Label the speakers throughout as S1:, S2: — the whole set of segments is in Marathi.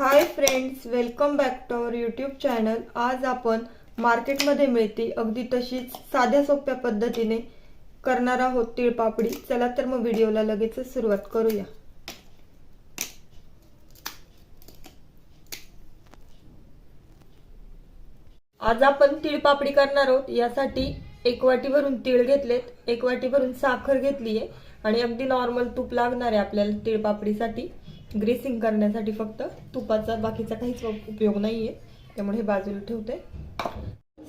S1: Hi friends welcome back to our YouTube channel आज आपण मार्केटमध्ये मिळते अगदी तशीच साध्या सोप्या पद्धतीने करणार आहोत तिळपापडी. चला तर मग व्हिडिओला लगेच सुरुवात करूया. आज आपण तिळपापडी करणार आहोत. यासाठी एक वाटी भरून तीळ घेतलेत एक वाटी भरून साखर घेतली आहे आणि अगदी नॉर्मल तूप लागणार आहे आपल्याला तिळपापडीसाठी. ग्रेसिंग करण्यासाठी फक्त तुपाचा बाकीचा काहीच उपयोग नाहीये. त्यामुळे हे बाजूला ठेवते.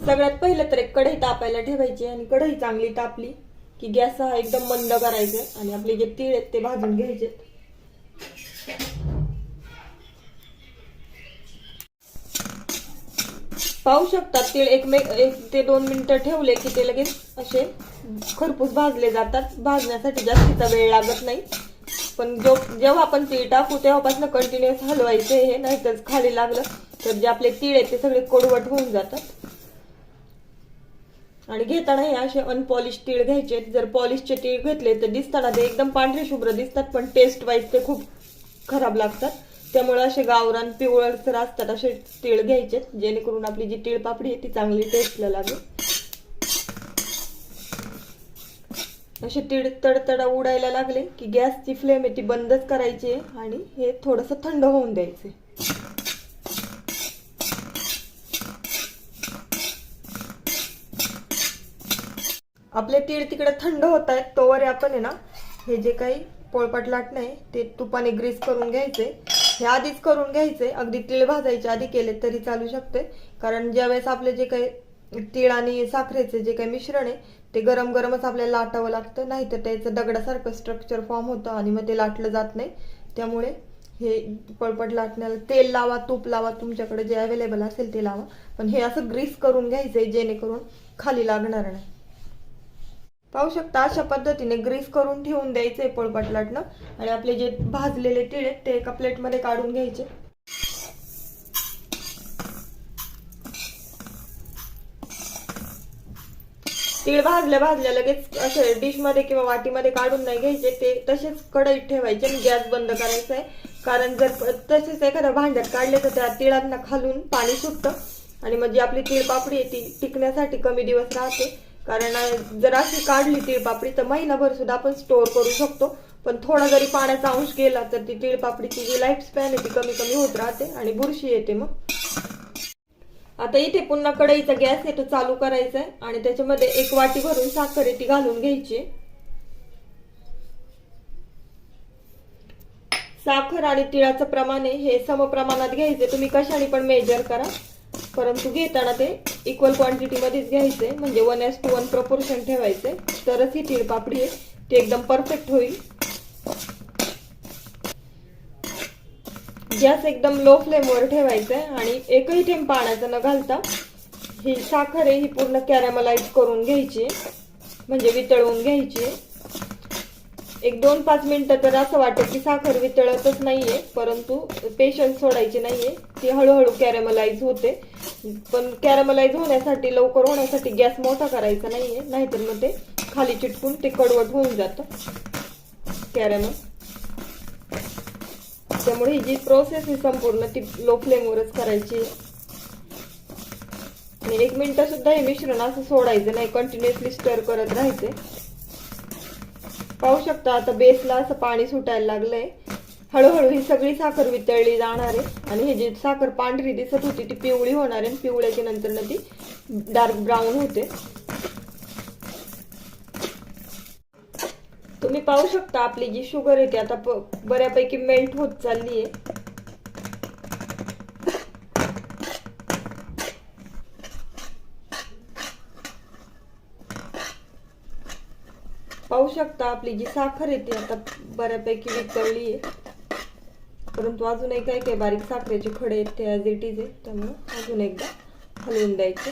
S1: सगळ्यात पहिलं तर एक कढई तापायला ठेवायची आणि कढई चांगली तापली की गॅस हा एकदम मंद करायचा आणि आपले जे तीळ आहेत ते भाजून घ्यायचे. पाहू शकतात तीळ एकमेक एक ते दोन मिनिटं ठेवले की ते लगेच असे खरपूस भाजले जातात. भाजण्यासाठी जास्तीचा वेळ लागत नाही. पण जो जेव्हा आपण तीळ टाकू तेव्हापासून कंटिन्युअस हलवायचे हे नाहीतर खाली लागलं तर जे आपले तीळ आहेत ते सगळे कोडवट होऊन जातात. आणि घेताना हे असे अनपॉलिश तीळ घ्यायचे. जर पॉलिशचे तीळ घेतले तर दिसताना ते एकदम पांढरे शुभ्र दिसतात पण टेस्ट वाईज ते खूप खराब लागतात. त्यामुळे असे गावरान पिवळसर असतात असे तीळ घ्यायचे जेणेकरून आपली जी तीळ पापडी आहे ती चांगली टेस्टला लागेल. असे तीळ तडतडा उडायला लागले की गॅसची फ्लेम आहे ती बंदच करायची आहे आणि हे थोडस थंड होऊन द्यायचे आपले तीळ तिकडे थंड होत आहेत तोवर आपण आहे ना हे जे काही पोळपाट लाटणं आहे ते तुपाने ग्रीस करून घ्यायचे. हे आधीच करून घ्यायचे. अगदी तीळ भाजायचे आधी केले तरी चालू शकते. कारण ज्यावेळेस आपले जे काही तीळ आणि साखरेचे जे काही मिश्रण आहे ते गरम गरमच आपल्याला लाटावं लागतं नाही तर त्याचं दगडासारखं स्ट्रक्चर फॉर्म होतं आणि मग ते लाटलं जात नाही. त्यामुळे हे पळपट लाटण्याला तेल लावा तूप लावा तुमच्याकडे जे अवेलेबल असेल ते लावा. पण हे असं ग्रीस करून घ्यायचंय जेणेकरून खाली लागणार नाही. पाहू शकता अशा पद्धतीने ग्रीस करून ठेवून द्यायचे पळपट लाटणं. आणि आपले जे भाजलेले तिळे आहेत ते एका प्लेटमध्ये काढून घ्यायचे. तीळ भाजल्या भाजल्या लगेच असे डिशमध्ये किंवा वाटीमध्ये काढून नाही घ्यायचे ते तसेच कढईत ठेवायचे आणि गॅस बंद करायचा आहे. कारण जर तसेच एखाद्या भांड्यात काढले तर त्या तिळांना खालून पाणी सुटतं. आणि मग जी आपली तिळपापडी आहे ती टिकण्यासाठी कमी दिवस राहते. कारण जर अशी काढली तिळपापडी तर महिनाभर सुद्धा आपण स्टोअर करू शकतो. पण थोडा जरी पाण्याचा अंश गेला तर ती तिळपापडीची जी लाईफ स्पॅन आहे ती कमी कमी होत राहते आणि बुरशी येते मग. आता इथे पुन्हा कढईचा गॅस आहे तो चालू करायचा आहे आणि त्याच्यामध्ये एक वाटी भरून साखर ती घालून घ्यायची. साखर आणि तिळाचं प्रमाण आहे हे समप्रमाणात घ्यायचे तुम्ही कशाने पण मेजर करा. परंतु घेताना ते इक्वल क्वांटिटीमध्येच घ्यायचे म्हणजे one is to one proportion ठेवायचे तरच ही तीळ पापडी आहे. ती एकदम परफेक्ट होईल. गॅस एकदम लो फ्लेमवर ठेवायचा आहे आणि एकही थेंब पाण्याचं न घालता ही साखर आहे ही पूर्ण कॅरेमलाइज करून घ्यायची म्हणजे वितळवून घ्यायची. एक दोन पाच मिनटं तर असं वाटत की साखर वितळतच नाहीये परंतु पेशन्स सोडायची नाहीये. ती हळूहळू कॅरेमलाइज होते. पण कॅरेमलाइज होण्यासाठी लवकर होण्यासाठी गॅस मोठा करायचा नाहीये नाहीतर मग ते खाली चिटकून ते कडवट होऊन जातं. कॅरेमल त्यामुळे ही जी प्रोसेस आहे संपूर्ण ती लो फ्लेमवरच करायची. आणि एक मिनिट सुद्धा हे मिश्रण असं सोडायचं नाही कंटिन्युअसली स्टर करत राहायचे. पाहू शकता आता बेसला असं पाणी सुटायला लागलंय. हळूहळू ही सगळी साखर वितळली जाणार आहे. आणि ही जी साखर पांढरी दिसत होती ती पिवळी होणार आहे. पिवळ्याच्या नंतर ना ती डार्क ब्राऊन होते. तुम्ही पाहू शकता आपली जी शुगर आहे ती आता बऱ्यापैकी मेल्ट होत चालली आहे. पाहू शकता आपली जी साखर आहे ती आता बऱ्यापैकी वितळली आहे. परंतु अजूनही काही काही बारीक साखरेचे खडे आहेत ते ॲज इट इज आहे त्यामुळे अजून एकदा हलवून द्यायचे.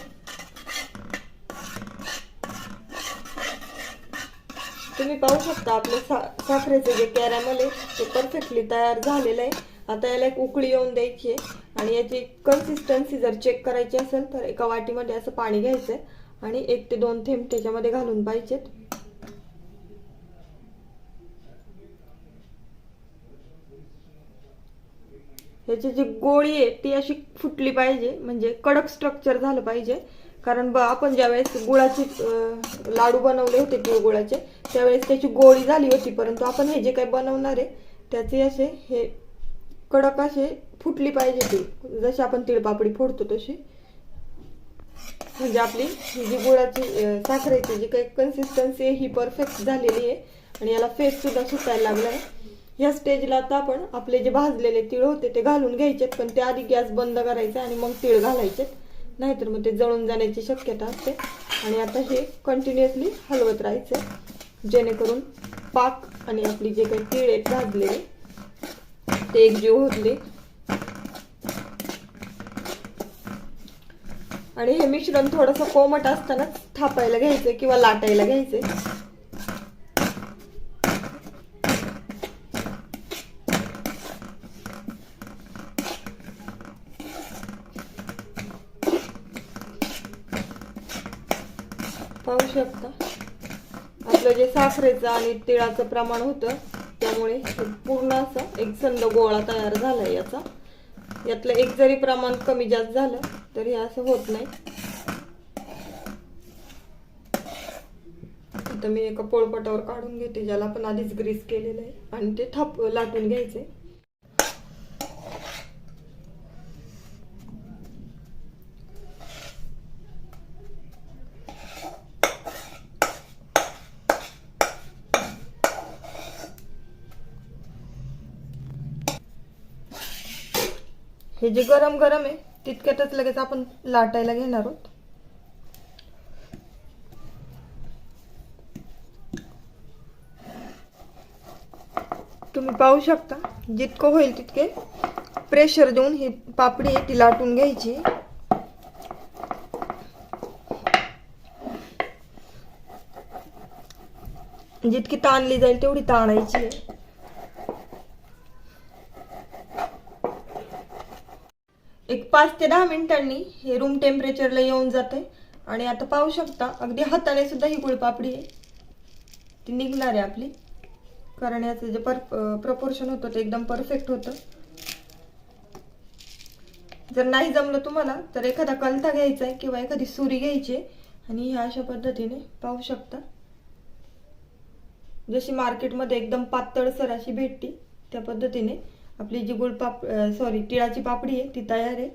S1: तुम्ही पाहू शकता आपले सा साखरेचे जे कॅरॅमल आहे ते परफेक्टली तयार झालेलं आहे. आता याला एक उकळी येऊन द्यायची आहे. आणि याची कन्सिस्टन्सी जर चेक करायची असेल तर एका वाटीमध्ये असं पाणी घ्यायचं आहे आणि एक ते दोन थेंब त्याच्यामध्ये घालून पाहिजेत. ह्याची जी गोळी आहे ती अशी फुटली पाहिजे. म्हणजे कडक स्ट्रक्चर झालं पाहिजे. कारण ब आपण ज्यावेळेस गुळाचे लाडू बनवले होते तिळगुळाचे त्यावेळेस त्याची गोळी झाली होती. परंतु आपण हे जे काही बनवणार आहे त्याचे असे हे कडक असे फुटली पाहिजे ती. जशी आपण तिळपापडी फोडतो तशी म्हणजे आपली ही जी गुळाची साखरेची जी काही कन्सिस्टन्सी आहे ही परफेक्ट झालेली आहे. आणि याला फेस सुद्धा सुटायला लागला आहे ह्या स्टेजला आता आपण आपले जे भाजलेले तीळ होते ते घालून घ्यायचेत. पण त्याआधी गॅस बंद करायचा आणि मग तीळ घालायचेत. नाहीतर मग ते जळून जाण्याची शक्यता असते. आणि आता हे कंटिन्युअसली हलवत राहायचं जेणेकरून पाक आणि आपली जे काही तीळ आहेत भाजलेले ते एकजीव होतले. आणि हे मिश्रण थोडंसं कोमट असतानाच थापायला घ्यायचं किंवा लाटायला घ्यायचे पाहू शकता. आपलं जे साखरेचं आणि तिळाचं प्रमाण होतं त्यामुळे पूर्ण असं एक संद गोळा तयार झालाय याचा. यातलं एक जरी प्रमाण कमी जास्त झालं तरी असं होत नाही. आता मी एका पोळपटावर काढून घेते ज्याला आपण आधीच ग्रीस केलेलं आहे. आणि ते थाप लाटून घ्यायचे हे जे गरम गरम आहे तितक्यातच लगेच आपण लाटायला घेणार आहोत. तुम्ही पाहू शकता जितकं होईल तितके प्रेशर देऊन ही पापडी आहे ती लाटून घ्यायची. जितकी ताणली जाईल तेवढी ताणायची एक पाच ते दहा मिनिटांनी हे रूम टेम्परेचरला येऊन जाते. आणि आता पाहू शकता अगदी हाताने सुद्धा ही गुळपापडी आहे. ती निघणार आहे आपली. कारण याचं जे पर प्रपोर्शन होतं ते एकदम परफेक्ट होतं. जर नाही जमलं तुम्हाला तर एखादा कलथा घ्यायचा आहे किंवा एखादी सुरी घ्यायची आहे. आणि ह्या अशा पद्धतीने पाहू शकता. जशी मार्केटमध्ये एकदम पातळसर अशी भेटते त्या पद्धतीने आपली जी गुळपाप सॉरी तिळाची पापडी आहे ती तयार आहे.